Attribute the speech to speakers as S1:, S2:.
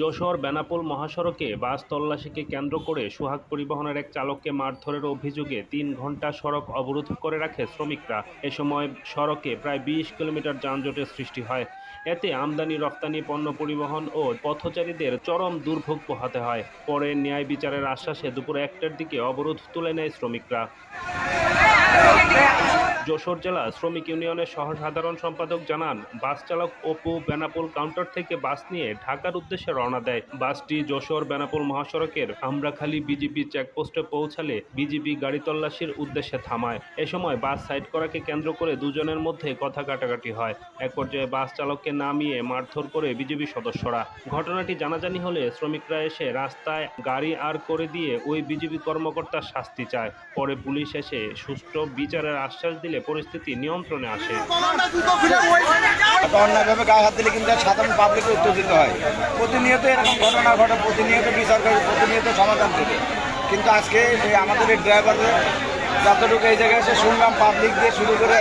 S1: যশোর বেনাপোল মহাসড়কে বাস তল্লাশিকে কেন্দ্র করে সোহাগ পরিবহনের এক চালককে মারধরের অভিযোগে তিন ঘণ্টা সড়ক অবরোধ করে রাখে শ্রমিকরা। এ সময় সড়কে প্রায় বিশ কিলোমিটার যানজটের সৃষ্টি হয়। এতে আমদানি রপ্তানি পণ্য পরিবহন ও পথচারীদের চরম দুর্ভোগ পোহাতে হয়। পরে ন্যায় বিচারের আশ্বাসে দুপুর একটার দিকে অবরোধ তুলে নেয় শ্রমিকরা। যশোর জেলা শ্রমিক ইউনিয়নের সহ সাধারণ সম্পাদক জানান, বাস চালক অপু বেনাপোল কাউন্টার থেকে বাস নিয়ে ঢাকার উদ্দেশ্যে রওনা দেয়। বাসটি যশোর বেনাপোল মহাসড়কের আমরাখালী বিজিবি চেকপোস্টে পৌঁছালে বিজিবি গাড়ি তল্লাশির উদ্দেশ্যে থামায়। এ সময় বাস সাইড করাকে কেন্দ্র করে দুজনের মধ্যে কথা কাটাকাটি হয়। এক পর্যায়ে বাস চালককে নামিয়ে মারধর করে বিজিবি সদস্যরা। ঘটনাটি জানাজানি হলে শ্রমিকরা এসে রাস্তায় গাড়ি আর করে দিয়ে ওই বিজিবি কর্মকর্তার শাস্তি চায়। পরে পুলিশ এসে সুষ্ঠু বিচারের আশ্বাস দিলে পরিস্থিতি নিয়ন্ত্রণে আসে।
S2: অন্যায়ভাবে গায়ে হাত দিলে কিন্তু সাধারণ পাবলিকে উত্তেজিত হয়। প্রতিনিয়ত এরকম ঘটনা ঘটে, প্রতিনিয়ত বিচার করে প্রতিনিয়ত সমাধান থেকে কিন্তু আজকে আমাদের এই ড্রাইভারদের যতটুকু এই জায়গায় সে শুনলাম পাবলিক দিয়ে শুরু করে